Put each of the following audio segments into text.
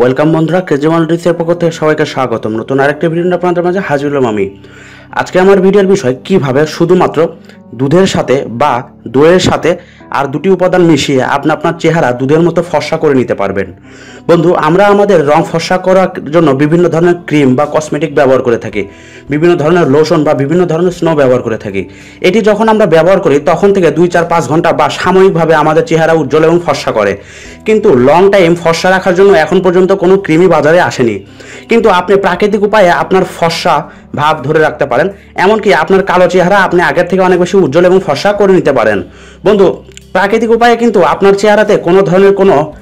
Welcome বন্ধুরা, কেজরিওয়াল রিসের পক্ষ থেকে সবাইকে স্বাগতম। নতুন আরেকটি ভিডিও আপনাদের মাঝে হাজির হলাম আমি। আজকে আমার ভিডিওর বিষয়, কীভাবে শুধুমাত্র দুধের সাথে বা দইয়ের সাথে আর দুটি উপাদান মিশিয়ে আপনি আপনার চেহারা দুধের মতো ফর্সা করে নিতে পারবেন। বন্ধু, আমরা আমাদের রং ফর্সা করার জন্য বিভিন্ন ধরনের ক্রিম বা কসমেটিক ব্যবহার করে থাকি, বিভিন্ন ধরনের লোশন বা বিভিন্ন ধরনের স্নো ব্যবহার করে থাকি। এটি যখন আমরা ব্যবহার করি, তখন থেকে দুই চার পাঁচ ঘণ্টা বা সাময়িকভাবে আমাদের চেহারা উজ্জ্বল এবং ফর্সা করে। কিন্তু লং টাইম ফর্সা রাখার জন্য এখন পর্যন্ত কোনো ক্রিমই বাজারে আসেনি। কিন্তু আপনি প্রাকৃতিক উপায়ে আপনার ফর্সা ভাব ধরে রাখতে পারেন। এমনকি আপনার কালো চেহারা আপনি আগের থেকে অনেক বেশি উজ্জ্বল এবং ফর্সা করে নিতে পারেন। বন্ধু, প্রাকৃতিক উপায়ে কিন্তু আপনার চেহারাতে কোনো ধরনের কোনো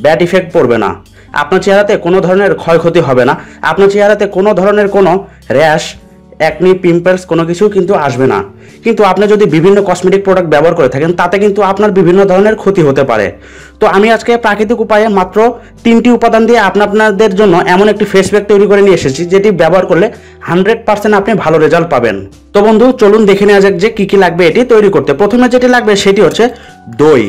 ব্যাড ইফেক্ট পড়বে না। আপনার চেহারাতে কোনো ধরনের ক্ষয়ক্ষতি হবে না। আপনার চেহারাতে কোনো ধরনের কোনো র্যাশ একনি পিম্পলস কোনো কিছু কিন্তু আসবে না। কিন্তু আপনি যদি বিভিন্ন কসমেটিক প্রোডাক্ট ব্যবহার করে থাকেন, তাতে কিন্তু আপনার বিভিন্ন ধরনের ক্ষতি হতে পারে। তো আমি আজকে প্রাকৃতিক উপায়ে মাত্র তিনটি উপাদান দিয়ে আপনা আপনাদের জন্য এমন একটি ফেস প্যাক তৈরি করে নিয়ে এসেছি, যেটি ব্যবহার করলে হান্ড্রেড পার্সেন্ট আপনি ভালো রেজাল্ট পাবেন। তো বন্ধু, চলুন দেখে নেওয়া যাক যে কী কী লাগবে এটি তৈরি করতে। প্রথমে যেটি লাগবে সেটি হচ্ছে দই।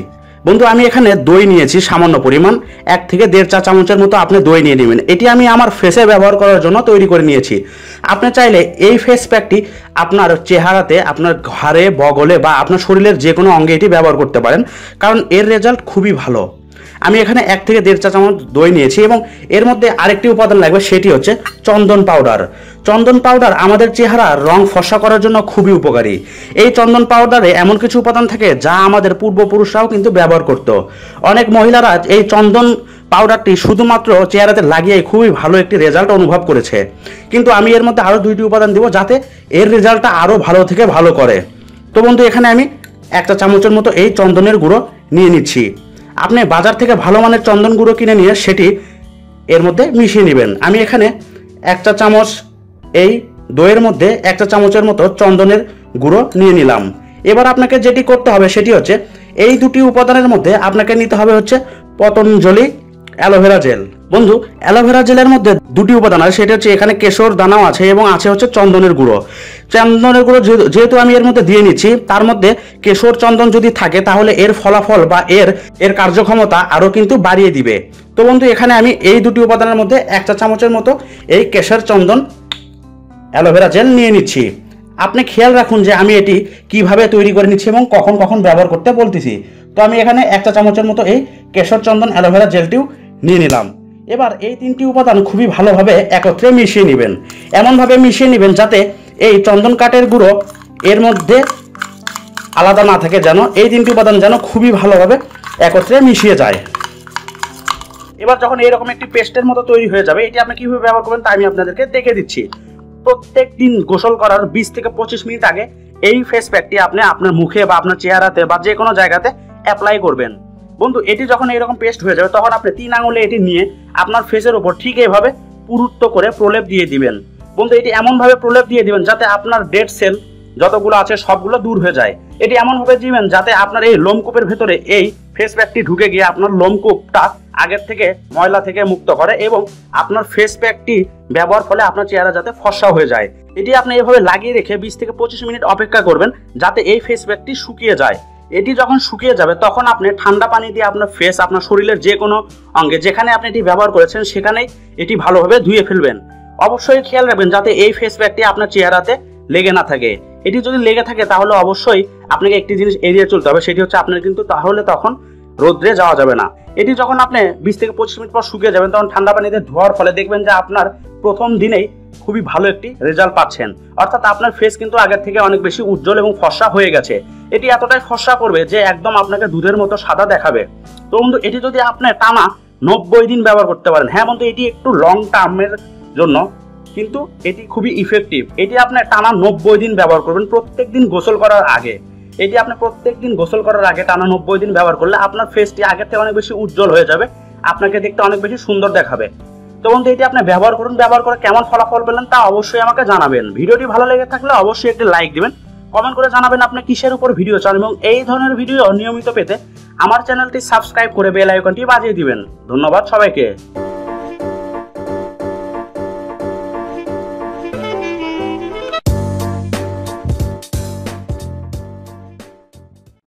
বন্ধু, আমি এখানে দই নিয়েছি, সামান্য পরিমাণ। এক থেকে দেড় চা চামচের মতো আপনি দই নিয়ে নেবেন। এটি আমি আমার ফেসে ব্যবহার করার জন্য তৈরি করে নিয়েছি। আপনি চাইলে এই ফেস প্যাকটি আপনার চেহারাতে, আপনার ঘাড়ে, বগলে বা আপনার শরীরের যে কোনো অঙ্গে এটি ব্যবহার করতে পারেন। কারণ এর রেজাল্ট খুবই ভালো। আমি এখানে এক থেকে দেড় চা চামচ দই নিয়েছি এবং এর মধ্যে আরেকটি উপাদান লাগবে, সেটি হচ্ছে চন্দন পাউডার চন্দন পাউডার আমাদের চেহারা রং ফসা করার জন্য খুবই উপকারী। এই চন্দন পাউডারে এমন কিছু উপাদান থাকে যা আমাদের পূর্বপুরুষরাও কিন্তু ব্যবহার করত। অনেক মহিলারা এই চন্দন পাউডারটি শুধুমাত্র চেহারাতে লাগিয়ে খুবই ভালো একটি রেজাল্ট অনুভব করেছে। কিন্তু আমি এর মধ্যে আরও দুইটি উপাদান দিব যাতে এর রেজাল্টটা আরও ভালো থেকে ভালো করে। তো বন্ধু, এখানে আমি একটা চামচের মতো এই চন্দনের গুঁড়ো নিয়ে নিচ্ছি। আপনি বাজার থেকে ভালো মানের চন্দন গুঁড়ো কিনে নিয়ে সেটি এর মধ্যে মিশিয়ে নেবেন। আমি এখানে একটা চামচ এই দইয়ের মধ্যে একটা চামচের মতো চন্দনের গুঁড়ো নিয়ে নিলাম। এবার আপনাকে যেটি করতে হবে সেটি হচ্ছে এই দুটি উপাদানের মধ্যে আপনাকে নিতে হবে হচ্ছে পতঞ্জলি অ্যালোভেরা জেল। বন্ধু, অ্যালোভেরা জেলের মধ্যে দুটি উপাদান আছে, সেটা হচ্ছে এখানে কেশর, দানাও আছে এবং আছে হচ্ছে চন্দনের গুঁড়ো। চন্দনের গুঁড়ো যেহেতু- আমি এর মধ্যে দিয়ে নিচ্ছি, তার মধ্যে কেশর চন্দন যদি থাকে, তাহলে এর ফলাফল বা এর এর কার্যক্ষমতা আরও কিন্তু বাড়িয়ে দিবে। তো বন্ধু, এখানে আমি এই দুটি উপাদানের মধ্যে একটা চামচের মতো এই কেশর চন্দন অ্যালোভেরা জেল নিয়ে নিচ্ছি। আপনি খেয়াল রাখুন যে আমি এটি কীভাবে তৈরি করে নিচ্ছি এবং কখন কখন ব্যবহার করতে বলতেছি। তো আমি এখানে একটা চামচের মতো এই কেশর চন্দন অ্যালোভেরা জেলটিও নিয়ে নিলাম। এবার এই তিনটি উপাদান খুবই ভালোভাবে একত্রে মিশিয়ে নেবেন। এমনভাবে মিশিয়ে নেবেন যাতে এই চন্দন কাঠের গুঁড়ো এর মধ্যে আলাদা না থাকে যেন, এই তিনটি উপাদান যেন খুবই ভালোভাবে একত্রে মিশিয়ে যায়। এবার যখন এরকম একটি পেস্টের মতো তৈরি হয়ে যাবে, এটি আপনি কীভাবে ব্যবহার করবেন তা আমি আপনাদেরকে দেখে দিচ্ছি। প্রত্যেক দিন গোসল করার বিশ থেকে পঁচিশ মিনিট আগে এই ফেস প্যাকটি আপনি আপনার মুখে বা আপনার চেহারাতে বা যে কোনো জায়গাতে অ্যাপ্লাই করবেন। বন্ধু, এটি যখন এরকম পেস্ট হয়ে যাবে, তখন আপনি তিন আঙুলে এটি নিয়ে আপনার ফেসের উপর ঠিক এইভাবে পুরুত্ব করে প্রলেপ দিয়ে দিবেন। বন্ধু, এটি এমনভাবে প্রলেপ দিয়ে দিবেন যাতে আপনার ডেড সেল যতগুলো আছে সবগুলো দূর হয়ে যায়। এটি এমনভাবে দিবেন যাতে আপনার এই লোমকূপের ভেতরে এই ফেস প্যাকটি ঢুকে গিয়ে আপনার লোমকূপটা আগের থেকে ময়লা থেকে মুক্ত করে এবং আপনার ফেস প্যাকটি ব্যবহার ফলে আপনার চেহারা যাতে ফর্সা হয়ে যায়। এটি আপনি এভাবে লাগিয়ে রেখে বিশ থেকে পঁচিশ মিনিট অপেক্ষা করবেন যাতে এই ফেস প্যাকটি শুকিয়ে যায়। এটি যখন শুকিয়ে যাবে, তখন আপনি ঠান্ডা পানি দিয়ে আপনার ফেস আপনার শরীরের যে কোনো অঙ্গে, যেখানে আপনি এটি ব্যবহার করেছেন, সেখানেই এটি ভালোভাবে ধুয়ে ফেলবেন। অবশ্যই খেয়াল রাখবেন যাতে এই ফেস প্যাকটি আপনার চেহারাতে লেগে না থাকে। এটি যদি লেগে থাকে, তাহলে অবশ্যই আপনাকে একটি জিনিস এড়িয়ে চলতে হবে, সেটি হচ্ছে আপনার কিন্তু তাহলে তখন রোদ্রে যাওয়া যাবে না। এটি যখন আপনি বিশ থেকে পঁচিশ মিনিট পর শুকিয়ে যাবেন, তখন ঠান্ডা পানিতে ধোয়ার ফলে দেখবেন যে আপনার প্রথম দিনেই খুবই ভালো একটি রেজাল্ট পাচ্ছেন। অর্থাৎ আপনার ফেস কিন্তু আগের থেকে অনেক বেশি উজ্জ্বল এবং ফর্সা হয়ে গেছে। এটি এতটাই ফর্সা করবে যে একদম আপনাকে দুধের মতো সাদা দেখাবে। তো বন্ধু, এটি যদি আপনি টানা নব্বই দিন ব্যবহার করতে পারেন হ্যাঁ বন্ধু, এটি একটু লং টার্মের জন্য, কিন্তু এটি খুবই ইফেক্টিভ এটি আপনি টানা নব্বই দিন ব্যবহার করবেন প্রত্যেক দিন গোসল করার আগে। এটি আপনি প্রত্যেক দিন গোসল করার আগে টানা নব্বই দিন ব্যবহার করলে আপনার ফেসটি আগের থেকে অনেক বেশি উজ্জ্বল হয়ে যাবে, আপনাকে দেখতে অনেক বেশি সুন্দর দেখাবে। তো বন্ধু, এটি আপনি ব্যবহার করুন, ব্যবহার করে কেমন ফলাফল পেলেন তা অবশ্যই আমাকে জানাবেন। ভিডিওটি ভালো লেগে থাকলে অবশ্যই একটি লাইক দিবেন। কমেন্ট করে জানাবেন আপনি কিসের উপর ভিডিও চান এবং এই ধরনের ভিডিও নিয়মিত পেতে আমার চ্যানেলটি সাবস্ক্রাইব করে বেল আইকনটি বাজিয়ে দিবেন। ধন্যবাদ সবাইকে।